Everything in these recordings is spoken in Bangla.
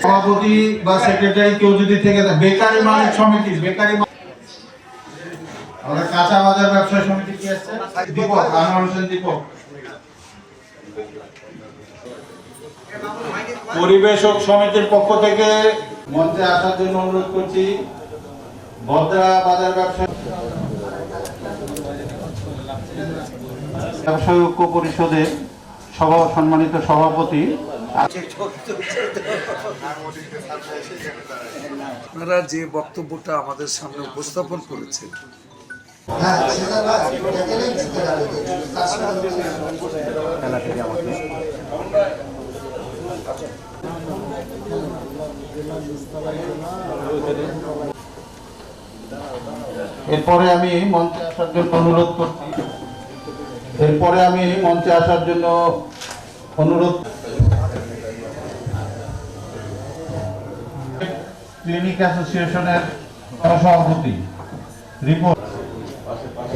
সভাপতি বা সেক্রেটারি কেউ যদি থেকে বেকারি সমিতি, বেকারি আমাদের কাঁচা বাজার ব্যবসা সমিতি কি আছে? দীপক আনোয়ার হোসেন দীপক। পরিবেশক সমিতির পক্ষ থেকে মঞ্চে আসার জন্য অনুরোধ করছি ভদ্রা বাজার ব্যবসা ব্যবসায়ী ঐক্য পরিষদের সভা সম্মানিত সভাপতি। আপনারা যে বক্তব্যটা আমাদের সামনে উপস্থাপন করেছেন। এরপরে আমি মঞ্চে আসার জন্য অনুরোধ করছি। এরপরে আমি মঞ্চে আসার জন্য অনুরোধ ক্লিনিক অ্যাসোসিয়েশনের সভাপতি রিপোর্ট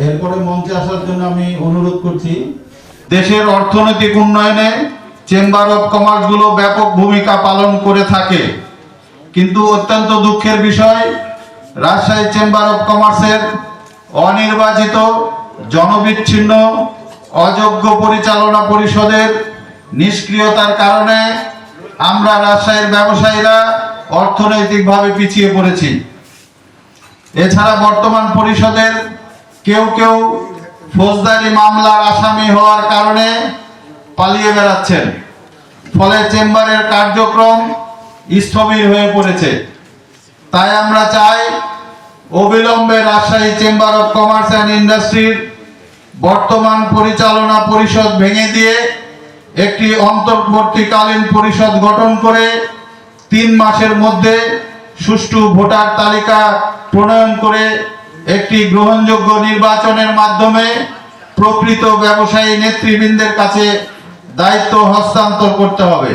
এরপরে মঞ্চে আসার জন্য আমি অনুরোধ করছি, দেশের অর্থনৈতিক উন্নয়নে চেম্বার অফ কমার্সগুলো ব্যাপক ভূমিকা পালন করে থাকে। কিন্তু অত্যন্ত দুঃখের বিষয়, রাজশাহী চেম্বার অফ কমার্সের অনির্বাচিত, জনবিচ্ছিন্ন অযোগ্য পরিচালনা পরিষদের নিষ্ক্রিয়তার কারণে আমরা রাজশাহীর ব্যবসায়ীরা অর্থনৈতিকভাবে পিছিয়ে পড়েছি। এছাড়া বর্তমান পরিষদের কেউ কেউ ফৌজদারি মামলার আসামি হওয়ার কারণে পালিয়ে বেড়াচ্ছেন। ফলে চেম্বারের কার্যক্রম স্থবির হয়ে পড়েছে। তাই আমরা চাই অবিলম্বে Rajshahi chamber of commerce and ইন্ডাস্ট্রির বর্তমান পরিচালনা পরিষদ ভেঙে দিয়ে একটি অন্তর্বর্তীকালীন পরিষদ গঠন করে তিন মাসের মধ্যে সুষ্ঠু ভোটার তালিকা প্রণয়ন করে একটি গ্রহণযোগ্য নির্বাচনের মাধ্যমে প্রকৃত ব্যবসায়ী নেতৃবৃন্দের কাছে দায়িত্ব হস্তান্তর করতে হবে।